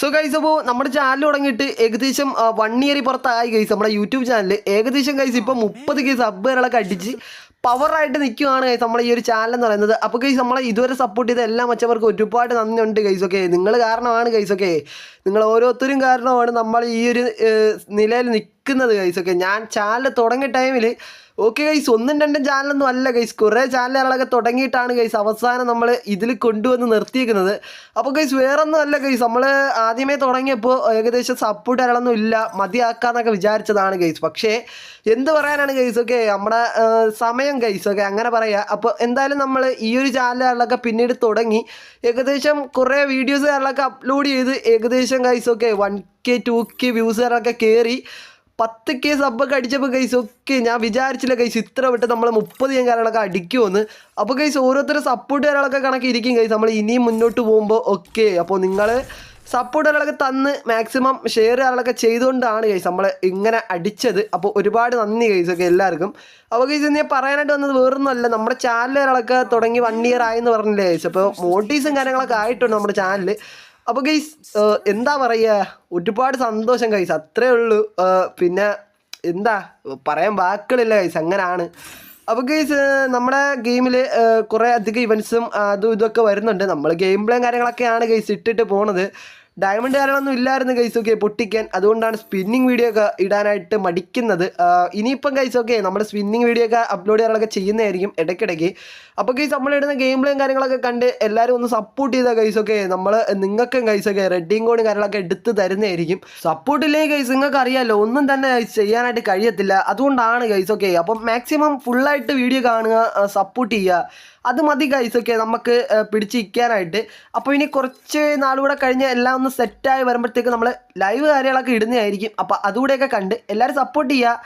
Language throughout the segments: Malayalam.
സോ ഗൈസ് അപ്പോൾ നമ്മുടെ ചാനൽ തുടങ്ങിയിട്ട് ഏകദേശം വൺ ഇയർ പുറത്തായി ഗൈസ് നമ്മുടെ യൂട്യൂബ് ചാനൽ ഏകദേശം ഗൈസ് ഇപ്പോൾ മുപ്പത് കേസ് സബ്ബുകളൊക്കെ അടിച്ച് പവറായിട്ട് നിൽക്കുകയാണ് ഗൈസ് നമ്മളെ ഈ ഒരു ചാനൽ എന്ന് പറയുന്നത്. അപ്പോൾ ഗൈസ് നമ്മളെ ഇതുവരെ സപ്പോർട്ട് ചെയ്ത എല്ലാ മച്ചവർക്കും ഒരുപാട് നന്ദിയുണ്ട് ഗൈസ് ഓക്കെ നിങ്ങൾ കാരണമാണ് ഗൈസ് ഓക്കെ നിങ്ങൾ ഓരോരുത്തരും കാരണമാണ് നമ്മൾ ഈ ഒരു നിലയിൽ നിൽക്കുന്നത് ഗൈസ് ഓക്കെ ഞാൻ ചാനൽ തുടങ്ങിയ ടൈമിൽ ഓക്കെ ഗൈസ് ഒന്നും രണ്ടും ചാനലൊന്നും അല്ല ഗൈസ് കുറേ ചാനലുകളൊക്കെ തുടങ്ങിയിട്ടാണ് ഗൈസ് അവസാനം നമ്മൾ ഇതിൽ കൊണ്ടുവന്ന് നിർത്തിയിരിക്കുന്നത്. അപ്പോൾ ഗൈസ് വേറൊന്നും അല്ല ഗൈസ് നമ്മൾ ആദ്യമേ തുടങ്ങിയപ്പോൾ ഏകദേശം സപ്പോർട്ട് അയാളൊന്നും ഇല്ല മതിയാക്കാന്നൊക്കെ വിചാരിച്ചതാണ് ഗൈസ് പക്ഷേ എന്ത് പറയാനാണ് ഗൈസ് ഓക്കെ നമ്മുടെ സമയം ഗൈസ് ഓക്കെ അങ്ങനെ പറയാം. അപ്പോൾ എന്തായാലും നമ്മൾ ഈ ഒരു ചാനലുകളൊക്കെ പിന്നീട് തുടങ്ങി ഏകദേശം കുറേ വീഡിയോസ് കാര്യങ്ങളൊക്കെ അപ്ലോഡ് ചെയ്ത് ഏകദേശം guys okay one K two K വ്യൂസുകാരൊക്കെ കയറി പത്ത് കെ സബ്ബൊക്കെ അടിച്ചപ്പോൾ ഗൈസ് ഒക്കെ ഞാൻ വിചാരിച്ചില്ല ഗൈസ് ഇത്ര വിട്ട് നമ്മൾ മുപ്പത് ഞാൻ കാര്യങ്ങളൊക്കെ അടിക്കുമെന്ന് അപ്പോൾ ഗൈസ് ഓരോരുത്തരും സപ്പോർട്ട് കാര്യങ്ങളൊക്കെ കണക്കിരിക്കും ഗൈസ് നമ്മൾ ഇനിയും മുന്നോട്ട് പോകുമ്പോൾ ഓക്കെ അപ്പോൾ നിങ്ങൾ സപ്പോർട്ട് ഒരാളൊക്കെ തന്ന് മാക്സിമം ഷെയർ കാര്യങ്ങളൊക്കെ ചെയ്തുകൊണ്ടാണ് കൈസ് നമ്മൾ ഇങ്ങനെ അടിച്ചത്. അപ്പോൾ ഒരുപാട് നന്ദി ഗൈസ് ഒക്കെ എല്ലാവർക്കും. അപ്പോൾ കൈസ് ഞാൻ പറയാനായിട്ട് വന്നത് വേറൊന്നുമല്ല. നമ്മുടെ ചാനലുകളൊക്കെ തുടങ്ങി വൺ ഇയർ ആയെന്ന് പറഞ്ഞില്ലേ കൈസ് അപ്പോൾ മോട്ടീസും കാര്യങ്ങളൊക്കെ ആയിട്ടുണ്ട് നമ്മുടെ ചാനൽ അപ്പോൾ ഗൈസ് എന്താ പറയുക ഒരുപാട് സന്തോഷം ഗൈസ് അത്രേ ഉള്ളൂ. പിന്നെ എന്താ? പറയാൻ വാക്കുകളില്ല ഗൈസ് അങ്ങനെയാണ് അപ്പോൾ ഗൈസ് നമ്മുടെ ഗെയിമിൽ കുറേ അധികം ഇവൻസും അതും ഇതൊക്കെ വരുന്നുണ്ട്. നമ്മൾ ഗെയിം പ്ലേയും കാര്യങ്ങളൊക്കെയാണ് ഗൈസ് ഇട്ടിട്ട് പോണത്. ഡയമണ്ട് കാരണമൊന്നും ഇല്ലായിരുന്നു ഗൈസ് ഓക്കെ പൊട്ടിക്കാൻ. അതുകൊണ്ടാണ് സ്പിന്നിങ് വീഡിയോ ഒക്കെ ഇടാനായിട്ട് മടിക്കുന്നത്. ഇനിയിപ്പം ഗൈസ് ഓക്കെ നമ്മുടെ സ്പിന്നിങ് വീഡിയോ ഒക്കെ അപ്ലോഡ് ചെയ്യാനൊക്കെ ചെയ്യുന്നതായിരിക്കും ഇടയ്ക്കിടയ്ക്ക്. അപ്പോൾ ഗൈസ് നമ്മളിടുന്ന ഗെയിം പ്ലേയും കാര്യങ്ങളൊക്കെ കണ്ട് എല്ലാവരും ഒന്ന് സപ്പോർട്ട് ചെയ്താൽ ഗൈസ് ഒക്കെ നമ്മൾ നിങ്ങൾക്കും ഗൈസ് ഒക്കെ റെഡിങ് കോഡും കാര്യങ്ങളൊക്കെ എടുത്ത് തരുന്നതായിരിക്കും. സപ്പോർട്ട് ഇല്ലെങ്കിൽ ഗൈസ് നിങ്ങൾക്ക് അറിയാമല്ലോ ഒന്നും തന്നെ ചെയ്യാനായിട്ട് കഴിയത്തില്ല. അതുകൊണ്ടാണ് ഗൈസ് ഓക്കെ അപ്പം മാക്സിമം ഫുള്ളായിട്ട് വീഡിയോ കാണുക സപ്പോർട്ട് ചെയ്യുക. അത് മതി ഗൈസ് ഒക്കെ നമുക്ക് പിടിച്ചിരിക്കാനായിട്ട്. അപ്പോൾ ഇനി കുറച്ച് നാളുകൂടെ കഴിഞ്ഞ് എല്ലാം ഒന്ന് സെറ്റായി വരുമ്പോഴത്തേക്ക് നമ്മൾ ലൈവ് കാര്യങ്ങളൊക്കെ ഇടുന്നതായിരിക്കും. അപ്പോൾ അതുകൂടെയൊക്കെ കണ്ട് എല്ലാവരും സപ്പോർട്ട് ചെയ്യുക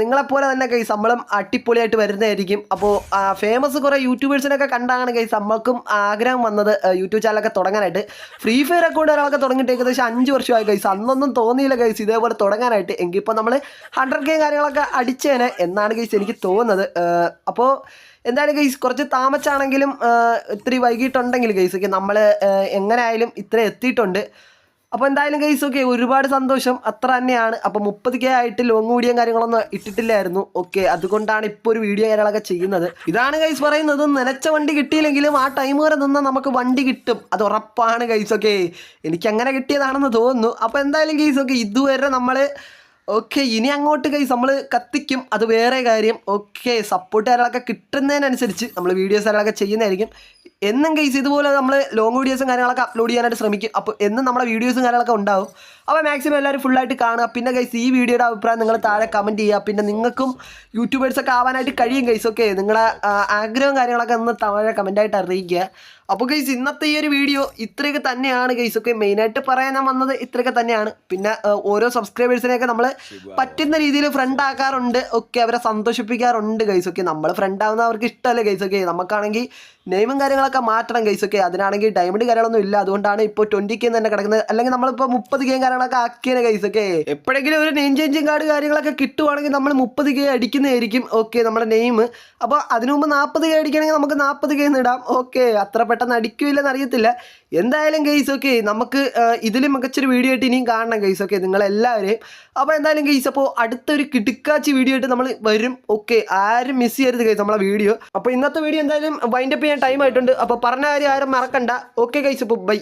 നിങ്ങളെപ്പോലെ തന്നെ കൈ ശമ്പളം അടിപൊളിയായിട്ട് വരുന്നതായിരിക്കും. അപ്പോൾ ഫേമസ് കുറേ യൂട്യൂബേഴ്സിനൊക്കെ കണ്ടാണ് കൈ നമ്മൾക്കും ആഗ്രഹം വന്നത് യൂട്യൂബ് ചാനലൊക്കെ തുടങ്ങാനായിട്ട്. ഫ്രീ ഫയർ അക്കൗണ്ട് ഒരാളൊക്കെ തുടങ്ങിയിട്ട് ഏകദേശം അഞ്ച് വർഷമായി കൈസ് അന്നൊന്നും തോന്നിയില്ല കൈസ് ഇതേപോലെ തുടങ്ങാനായിട്ട്. എങ്കിൽ ഇപ്പോൾ നമ്മൾ ഹൺഡ്രഡ് കെ കാര്യങ്ങളൊക്കെ അടിച്ചേനെ എന്നാണ് കൈസ് എനിക്ക് തോന്നുന്നത്. അപ്പോൾ എന്തായാലും ഗൈസ് കുറച്ച് താമസാണെങ്കിലും ഇത്തിരി വൈകിട്ടുണ്ടെങ്കിൽ ഗൈസ് നമ്മൾ നമ്മൾ എങ്ങനെയായാലും ഇത്ര എത്തിയിട്ടുണ്ട്. അപ്പോൾ എന്തായാലും ഗൈസ് ഓക്കെ ഒരുപാട് സന്തോഷം. അത്ര തന്നെയാണ്. അപ്പോൾ മുപ്പത് കെ ആയിട്ട് ലോങ് വീഡിയോ കാര്യങ്ങളൊന്നും ഇട്ടിട്ടില്ലായിരുന്നു. ഓക്കെ അതുകൊണ്ടാണ് ഇപ്പോൾ ഒരു വീഡിയോ കാര്യങ്ങളൊക്കെ ചെയ്യുന്നത്. ഇതാണ് ഗൈസ് പറയുന്നത് നിലച്ച വണ്ടി കിട്ടിയില്ലെങ്കിലും ആ ടൈം വരെ നിന്നാൽ നമുക്ക് വണ്ടി കിട്ടും. അത് ഉറപ്പാണ് ഗൈസ് ഓക്കെ എനിക്ക് അങ്ങനെ കിട്ടിയതാണെന്ന് തോന്നുന്നു. അപ്പോൾ എന്തായാലും ഗൈസ് ഓക്കെ ഇതുവരെ നമ്മൾ ഓക്കെ ഇനി അങ്ങോട്ട് കൈസ് നമ്മൾ കത്തിക്കും. അത് വേറെ കാര്യം. ഓക്കെ സപ്പോർട്ട് കാര്യങ്ങളൊക്കെ കിട്ടുന്നതിനനുസരിച്ച് നമ്മൾ വീഡിയോസ് കാര്യങ്ങളൊക്കെ ചെയ്യുന്നതായിരിക്കും. എന്നും കൈസ് ഇതുപോലെ നമ്മൾ ലോങ് വീഡിയോസും കാര്യങ്ങളൊക്കെ അപ്ലോഡ് ചെയ്യാനായിട്ട് ശ്രമിക്കും. അപ്പോൾ എന്നും നമ്മുടെ വീഡിയോസും കാര്യങ്ങളൊക്കെ ഉണ്ടാവും. അപ്പോൾ മാക്സിമം എല്ലാവരും ഫുള്ളായിട്ട് കാണുക. പിന്നെ ഗൈസ് ഈ വീഡിയോയുടെ അഭിപ്രായം നിങ്ങൾ താഴെ കമന്റ് ചെയ്യുക. പിന്നെ നിങ്ങൾക്കും യൂട്യൂബേഴ്സൊക്കെ ആവാനായിട്ട് കഴിയും ഗൈസ് ഓക്കെ നിങ്ങളുടെ ആഗ്രഹം ആഗ്രഹവും കാര്യങ്ങളൊക്കെ ഒന്ന് താഴെ കമന്റായിട്ട് അറിയിക്കുക. അപ്പോൾ ഗൈസ് ഇന്നത്തെ ഈ ഒരു വീഡിയോ ഇത്രയൊക്കെ തന്നെയാണ് ഗൈസ് ഒക്കെ മെയിനായിട്ട് പറയാൻ ഞാൻ വന്നത് ഇത്രയൊക്കെ തന്നെയാണ്. പിന്നെ ഓരോ സബ്സ്ക്രൈബേഴ്സിനെയൊക്കെ നമ്മൾ പറ്റുന്ന രീതിയിൽ ഫ്രണ്ട് ആക്കാറുണ്ട് ഒക്കെ അവരെ സന്തോഷിപ്പിക്കാറുണ്ട് ഗൈസ് ഒക്കെ നമ്മൾ ഫ്രണ്ട് ആവുന്ന അവർക്ക് ഇഷ്ടമല്ലേ ഗൈസ് ഒക്കെ നമുക്കാണെങ്കിൽ നെയിമും കാര്യങ്ങളൊക്കെ മാറ്റണം ഗൈസ് ഒക്കെ അതിനാണെങ്കിൽ ഡയമണ്ട് കാര്യങ്ങളൊന്നും ഇല്ല. അതുകൊണ്ടാണ് ഇപ്പോൾ ട്വന്റി കെ തന്നെ കിടക്കുന്നത്. അല്ലെങ്കിൽ നമ്മളിപ്പോൾ മുപ്പത് കെ കാര്യങ്ങളൊക്കെ ആക്കിയത് ഗൈസ് ഓക്കെ എപ്പോഴെങ്കിലും ഒരു നെയിം ചേഞ്ചിങ് കാർഡ് കാര്യങ്ങളൊക്കെ കിട്ടുവാണെങ്കിൽ നമ്മൾ മുപ്പത് കെ അടിക്കുന്നതായിരിക്കും ഓക്കെ നമ്മുടെ നെയിം അപ്പോൾ അതിനു മുമ്പ് നാൽപ്പത് കെ അടിക്കണമെങ്കിൽ നമുക്ക് നാൽപ്പത് കെ ഇടാം ഓക്കെ അത്ര പെട്ടെന്ന് അടിക്കില്ലെന്ന് അറിയത്തില്ല. എന്തായാലും ഗെയ്സ് ഓക്കെ നമുക്ക് ഇതിലും മികച്ചൊരു വീഡിയോ ആയിട്ട് ഇനിയും കാണണം ഗെയ്സ് ഓക്കെ നിങ്ങളെല്ലാവരെയും. അപ്പോൾ എന്തായാലും ഗെയ്സ് അപ്പോൾ അടുത്തൊരു കിടുക്കാച്ചി വീഡിയോ ആയിട്ട് നമ്മൾ വരും ഓക്കെ ആരും മിസ് ചെയ്യരുത് ഗെയ്സ് നമ്മളെ വീഡിയോ അപ്പോൾ ഇന്നത്തെ വീഡിയോ എന്തായാലും വൈൻഡപ്പ് ചെയ്യാൻ ടൈം ആയിട്ടുണ്ട്. അപ്പോൾ പറഞ്ഞ കാര്യം ആരും മറക്കണ്ട. ഓക്കെ ഗെയ്സ് അപ്പോൾ ബൈ